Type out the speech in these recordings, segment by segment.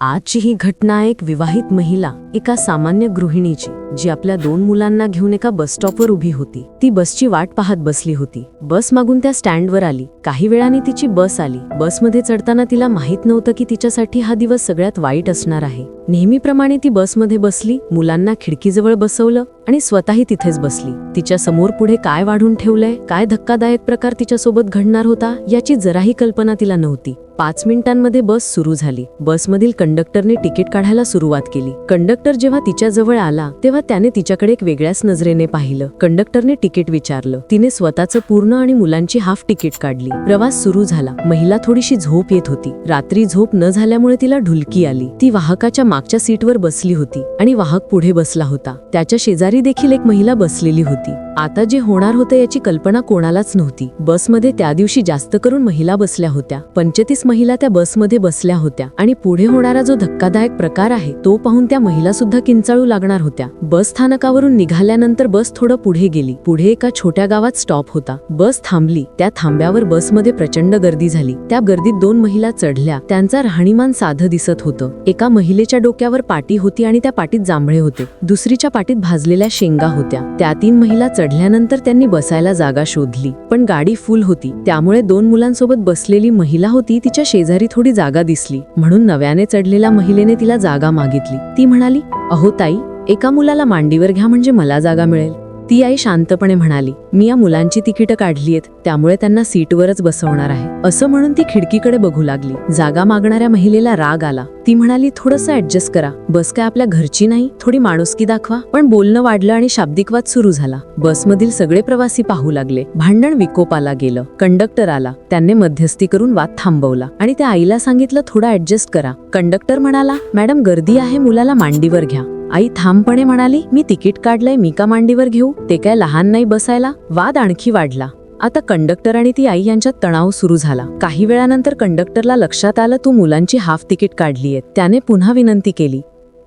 आजची ही घटना एक विवाहित महिला एका सामान्य गृहिणीची जी आपल्या दोन मुलांना घेऊन एका बस स्टॉपवर उभी होती. ती बसची वाट पाहत बसली होती. बस मागून त्या स्टँडवर आली. काही वेळाने तिची बस आली. बसमध्ये चढताना तिला माहीत नव्हतं की तिच्यासाठी हा दिवस सगळ्यात वाईट असणार आहे. नेहमीप्रमाणे ती बसमध्ये बसली मुलांना खिडकीजवळ बसवलं आणि स्वतःही तिथेच बसली. तिच्या समोर पुढे काय वाढून ठेवलंय काय धक्कादायक प्रकार तिच्यासोबत घडणार होता याची जराही कल्पना तिला नव्हती. पाच मिनिटांमध्ये बस सुरू झाली. बसमधील कंडक्टरने तिकीट काढायला सुरुवात केली. कंडक्टर जेव्हा तिच्या जवळ आला तेव्हा त्याने तिच्याकडे एक वेगळ्याच नजरेने पाहिलं. कंडक्टरने तिकीट विचारलं. तिने स्वतःचं पूर्ण आणि मुलांची हाफ तिकीट काढली. प्रवास सुरू झाला. महिला थोडीशी झोप येत होती. रात्री झोप न झाल्यामुळे तिला ढुलकी आली. ती वाहकाच्या मागच्या सीटवर बसली होती आणि वाहक पुढे बसला होता. त्याच्या शेजारी देखील एक महिला बसलेली होती. आता जे होणार होतं याची कल्पना कोणालाच नव्हती. बसमध्ये त्या दिवशी जास्त करून महिला बसल्या होत्या. पंचतीस महिला त्या बसमध्ये बसल्या होत्या आणि पुढे होणारा जो धक्कादायक प्रकार आहे तो पाहून त्या महिला सुद्धा किंचाळू लागणार होत्या. बस स्थानकावरून निघाल्यानंतर बस थोडं पुढे गेली. पुढे एका छोट्या गावात स्टॉप होता. बस थांबली. त्या थांब्यावर बसमध्ये प्रचंड गर्दी झाली. त्या गर्दीत दोन महिला चढल्या. त्यांचा राहणीमान साधं दिसत होतं. एका महिलेच्या डोक्यावर पाटी होती आणि त्या पाटीत जांभळे होते. दुसरीच्या पाटीत भाजलेल्या शेंगा होत्या. त्या तीन महिला चढल्यानंतर त्यांनी बसायला जागा शोधली. पण गाडी फुल होती. त्यामुळे दोन मुलांसोबत बसलेली महिला होती तिच्या शेजारी थोडी जागा दिसली. म्हणून नव्याने चढलेल्या महिलेने तिला जागा मागितली. ती म्हणाली अहो ताई एका मुलाला मांडीवर घ्या म्हणजे मला जागा मिळेल. ती आई शांतपणे म्हणाली मी या मुलांची तिकीटं काढली आहेत त्यामुळे त्यांना सीटवरच बसवणार आहे. असं म्हणून ती खिडकीकडे बघू लागली. जागा मागणाऱ्या महिलेला राग आला. ती म्हणाली थोडंसं ऍडजस्ट करा. बस काय आपल्या घरची नाही? थोडी माणुसकी दाखवा. पण बोलणं वाढलं आणि शाब्दिक वाद सुरू झाला. बसमधील सगळे प्रवासी पाहू लागले. भांडण विकोपाला गेलं. कंडक्टर आला. त्यांनी मध्यस्थी करून वाद थांबवला. आणि त्या आईला सांगितलं थोडा ऍडजस्ट करा. कंडक्टर म्हणाला मॅडम गर्दी आहे मुलाला मांडीवर घ्या. आई ठामपणे म्हणाली मी तिकीट काढलंय मी का मांडीवर घेऊ. ते काय लहान नाही बसायला? वाद आणखी वाढला. आता कंडक्टर आणि ती आई यांच्यात तणाव सुरू झाला. काही वेळानंतर कंडक्टरला लक्षात आलं तू मुलांची हाफ तिकीट काढलीये त्याने पुन्हा विनंती केली.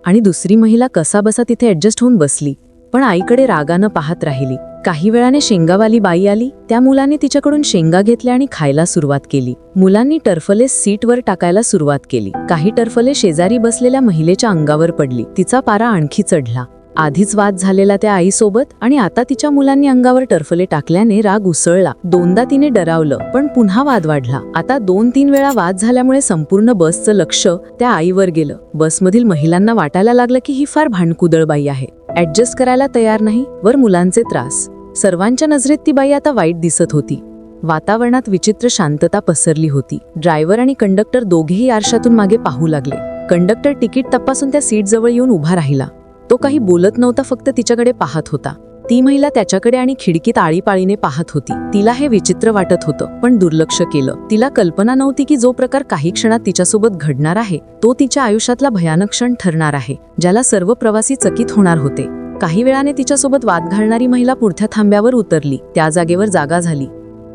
आणि दुसरी महिला कसा बसा तिथे ऍडजस्ट होऊन बसली. पण आईकडे रागानं पाहत राहिली. काही वेळाने शेंगावाली बाई आली. त्या मुलाने तिच्याकडून शेंगा घेतल्या आणि खायला सुरुवात केली. मुलांनी टर्फले सीटवर टाकायला सुरुवात केली. काही टर्फले शेजारी बसलेल्या महिलेच्या अंगावर पडली. तिचा पारा आणखी चढला. आधीच वाद झालेला त्या आईसोबत आणि आता तिच्या मुलांनी अंगावर टर्फले टाकल्याने राग उसळला. दोनदा तिने डरावलं पण पुन्हा वाद वाढला. आता दोन तीन वेळा वाद झाल्यामुळे संपूर्ण बसचं लक्ष त्या आईवर गेलं. बसमधील महिलांना वाटायला लागलं की ही फार भांडकुदळ बाई आहे. ऍडजस्ट करायला तयार नाही वर मुलांचे त्रास. सर्वांच्या नजरेत ती बाई आता वाईट दिसत होती. वातावरणात विचित्र शांतता पसरली होती. ड्रायव्हर आणि कंडक्टर दोघेही आरशातून मागे पाहू लागले. कंडक्टर तिकीट तपासून त्या सीटजवळ येऊन उभा राहिला. तो काही बोलत नव्हता फक्त तिच्याकडे पाहत होता. ती महिला त्याच्याकडे आणि खिडकीत आळीपाळीने पाहत होती. तिला हे विचित्र वाटत होतं पण दुर्लक्ष केलं. तिला कल्पना नव्हती की जो प्रकार काही क्षणात तिच्यासोबत घडणार आहे तो तिच्या आयुष्यातला भयानक क्षण ठरणार आहे ज्याला सर्व प्रवासी चकित होणार होते. काही वेळाने तिच्यासोबत वाद घालणारी महिला पुढच्या थांब्यावर उतरली त्या जागेवर जागा झाली.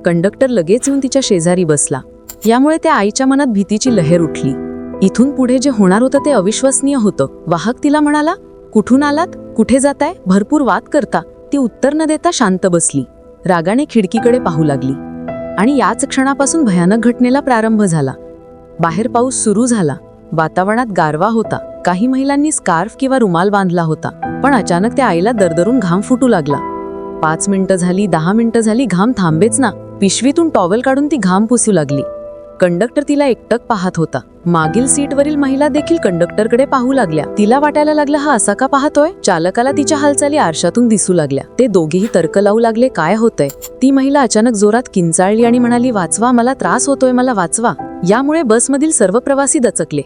कंडक्टर लगेच येऊन तिच्या शेजारी बसला. यामुळे त्या आईच्या मनात भीतीची लहर उठली. इथून पुढे जे होणार होतं ते अविश्वसनीय होतं. वाहक तिला म्हणाला कुठून आलात? कुठे जाताय? भरपूर वाद करता. ती उत्तर न देता शांत बसली. रागाने खिडकीकडे पाहू लागली. आणि याच क्षणापासून भयानक घटनेला प्रारंभ झाला. बाहेर पाऊस सुरू झाला. वातावरणात गारवा होता. काही महिलांनी स्कार्फ किंवा रुमाल बांधला होता. पण अचानक त्या आईला दरदरून घाम फुटू लागला. पाच मिनिटं झाली दहा मिनिटं झाली घाम थांबेच ना. पिशवीतून टॉवेल काढून ती घाम पुसू लागली. कंडक्टर तिला एकटक पाहत होता. मागील सीटवरील महिला देखील कंडक्टरकडे पाहू लागल्या. तिला वाटायला लागलं हा असा का पाहतोय? चालकाला तिच्या हालचाली आरशातून दिसू लागल्या. ते दोघेही तर्क लावू लागले काय होतंय? ती महिला अचानक जोरात किंचाळली आणि म्हणाली वाचवा मला त्रास होतोय मला वाचवा. यामुळे बसमधील सर्व प्रवासी दचकले.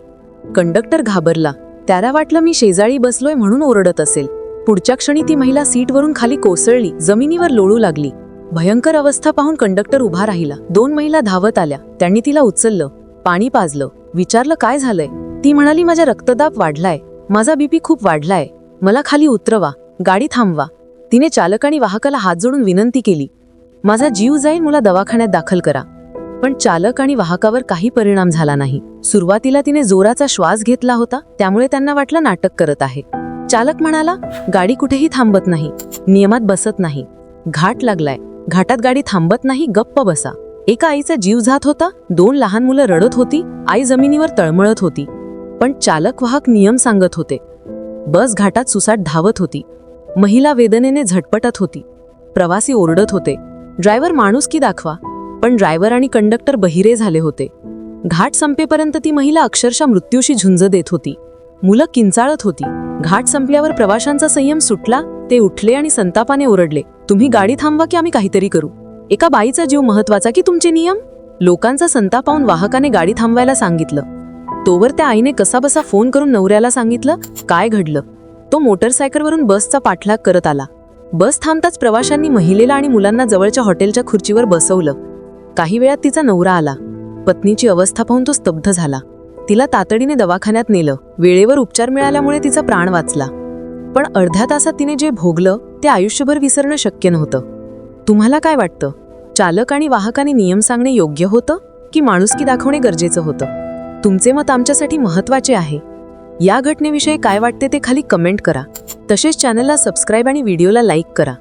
कंडक्टर घाबरला. त्याला वाटलं मी शेजारी बसलोय म्हणून ओरडत असेल. पुढच्या क्षणी ती महिला सीटवरून खाली कोसळली. जमिनीवर लोळू लागली. भयंकर अवस्था पाहून कंडक्टर उभा राहिला. दोन महिला धावत आल्या. त्यांनी तिला उचललं पाणी पाजलं. विचारलं काय झालंय? ती म्हणाली माझा रक्तदाब वाढलाय. माझा बीपी खूप वाढलाय. मला खाली उतरवा गाडी थांबवा. तिने चालक आणि वाहकाला हात जोडून विनंती केली माझा जीव जाईल मला दवाखान्यात दाखल करा. पण चालक आणि वाहकावर काही परिणाम झाला नाही. सुरुवातीला तिने जोराचा श्वास घेतला होता त्यामुळे त्यांना वाटलं नाटक करत आहे. चालक म्हणाला गाडी कुठेही थांबत नाही. नियमात बसत नाही. घाट लागलाय. घाटात गाडी थांबत नाही गप्प बसा. एका आईचा जीव जात होता दोन लहान मुलं रडत होती आई जमिनीवर तळमळत होती. पण चालक वाहक नियम सांगत होते. बस घाटात सुसाट धावत होती. महिला वेदनेने झटपटत होती. प्रवासी ओरडत होते. ड्रायव्हर माणूस की दाखवा? पण ड्रायव्हर आणि कंडक्टर बहिरे झाले होते. घाट संपेपर्यंत ती महिला अक्षरशः मृत्यूशी झुंज देत होती. मुलं किंचाळत होती. घाट संपल्यावर प्रवाशांचा संयम सुटला? ते उठले आणि संतापाने ओरडले तुम्ही गाडी थांबवा की आम्ही काहीतरी करू? एका बाईचा जीव महत्त्वाचा की तुमचे नियम? लोकांचा संताप पाहून वाहकाने गाडी थांबवायला सांगितलं. तोवर त्या आईने कसाबसा फोन करून नवऱ्याला सांगितलं काय घडलं? तो मोटरसायकलवरून बसचा पाठलाग करत आला. बस थांबताच प्रवाशांनी महिलेला आणि मुलांना जवळच्या हॉटेलच्या खुर्चीवर बसवलं. काही वेळात तिचा नवरा आला. पत्नीची अवस्था पाहून तो स्तब्ध झाला. तिला तातडीने दवाखान्यात नेलं. वेळेवर उपचार मिळाल्यामुळे तिचा प्राण वाचला. पण अर्ध्या तासात तिने जे भोगलं ते आयुष्यभर विसरणं शक्य नव्हतं. तुम्हाला काय वाटतं? चालक आणि वाहकाने नियम सांगणे योग्य होतं की माणुसकी दाखवणे गरजेचं होतं? तुमचे मत आमच्यासाठी महत्त्वाचे आहे. या घटनेविषयी काय वाटते ते खाली कमेंट करा. तसेच चॅनलला सबस्क्राईब आणि व्हिडिओला लाईक करा.